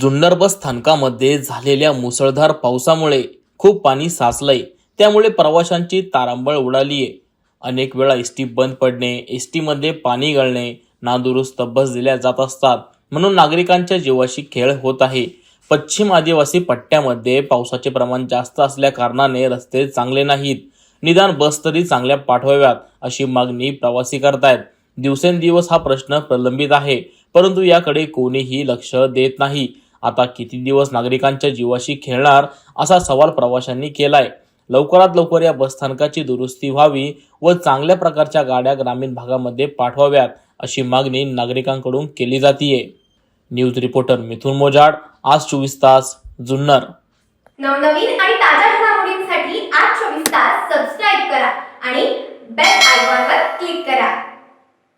जुन्नर बस स्थानकामध्ये झालेल्या मुसळधार पावसामुळे खूप पाणी साचलंय. त्यामुळे प्रवाशांची तारांबळ उडालीये. अनेक वेळा एस टी बंद पडणे एस टीमध्ये पाणी गळणे नादुरुस्त बस दिल्या जात असतात. म्हणून नागरिकांच्या जीवाशी खेळ होत आहे. पश्चिम आदिवासी पट्ट्यामध्ये पावसाचे प्रमाण जास्त असल्या कारणाने रस्ते चांगले नाहीत. निदान बस तरी चांगल्या पाठवाव्यात अशी मागणी प्रवासी करतायत. दिवसेंदिवस हा प्रश्न प्रलंबित आहे परंतु याकडे कोणीही लक्ष देत नाही. आता किती दिवस नागरिकांच्या जीवाशी खेळणार असा सवाल प्रवाशांनी केलाय. लवकरात लवकर या बसस्थानकाची दुरुस्ती व्हावी व चांगल्या प्रकारच्या गाड्या ग्रामीण भागामध्ये पाठवाव्यात अशी मागणी नागरिकांकडून केली जातीये. न्यूज रिपोर्टर मिथुन मोजाड आज चोवीस तास जुन्नर. नवनवीन आणि ताज्या घडामोडींसाठी आज चोवीस तास सबस्क्राईब करा आणि बेल आयकॉनवर क्लिक करा.